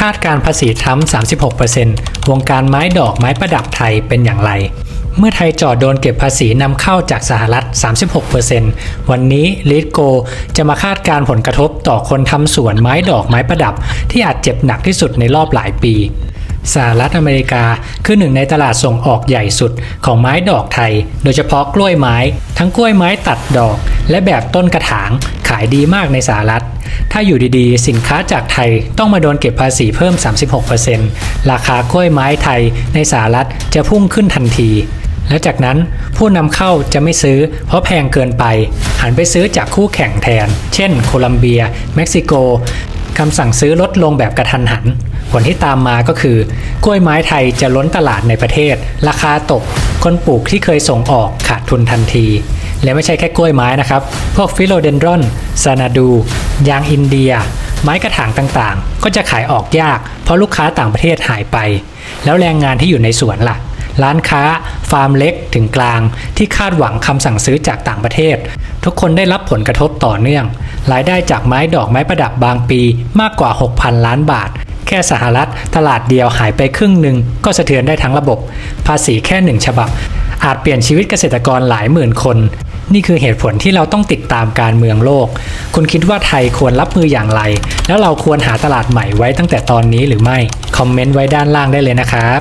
คาดการภาษีทรัมป์36%วงการไม้ดอกไม้ประดับไทยเป็นอย่างไร เมื่อไทยจอดโดนเก็บภาษีนำเข้าจากสหรัฐ 36%วันนี้ลีดโกจะมาคาดการผลกระทบต่อคนทำสวนไม้ดอกไม้ประดับ ที่อาจเจ็บหนักที่สุดในรอบหลายปีสหรัฐอเมริกาคือหนึ่งในตลาดส่งออกใหญ่สุดของไม้ดอกไทย โดยเฉพาะกล้วยไม้ ทั้งกล้วยไม้ตัดดอก และแบบต้นกระถางขายดีมากในสหรัฐ ถ้าอยู่ดีๆ สินค้าจากไทยต้องมาโดนเก็บภาษีเพิ่ม 36%ราคากล้วยไม้ไทยในสหรัฐจะพุ่งขึ้นทันที และจากนั้นผู้นำเข้าจะไม่ซื้อเพราะแพงเกินไป หันไปซื้อจากคู่แข่งแทน เช่น โคลัมเบีย เม็กซิโกคำสั่งซื้อลดลงแบบกระทันหัน ผลที่ตามมาก็คือกล้วยไม้ไทยจะล้นตลาดในประเทศ ราคาตก คนปลูกที่เคยส่งออกขาดทุนทันที และไม่ใช่แค่กล้วยไม้นะครับ พวกฟิโลเดนดรอนซานาดู ยางอินเดีย ไม้กระถางต่างๆ ก็จะขายออกยาก เพราะลูกค้าต่างประเทศหายไป แล้วแรงงานที่อยู่ในสวนล่ะ ร้านค้า ฟาร์มเล็กถึงกลาง ที่คาดหวังคำสั่งซื้อจากต่างประเทศ ทุกคนได้รับผลกระทบต่อเนื่อง รายได้จากไม้ดอกไม้ประดับบางปีมากกว่า 6,000 ล้านบาทแค่สหรัฐตลาดเดียวหายไปครึ่งหนึ่งก็สะเทือนได้ทั้งระบบ ภาษีแค่หนึ่งฉบับ อาจเปลี่ยนชีวิตเกษตรกรหลายหมื่นคน นี่คือเหตุผลที่เราต้องติดตามการเมืองโลก คุณคิดว่าไทยควรรับมืออย่างไร แล้วเราควรหาตลาดใหม่ไว้ตั้งแต่ตอนนี้หรือไม่ คอมเมนต์ไว้ด้านล่างได้เลยนะครับ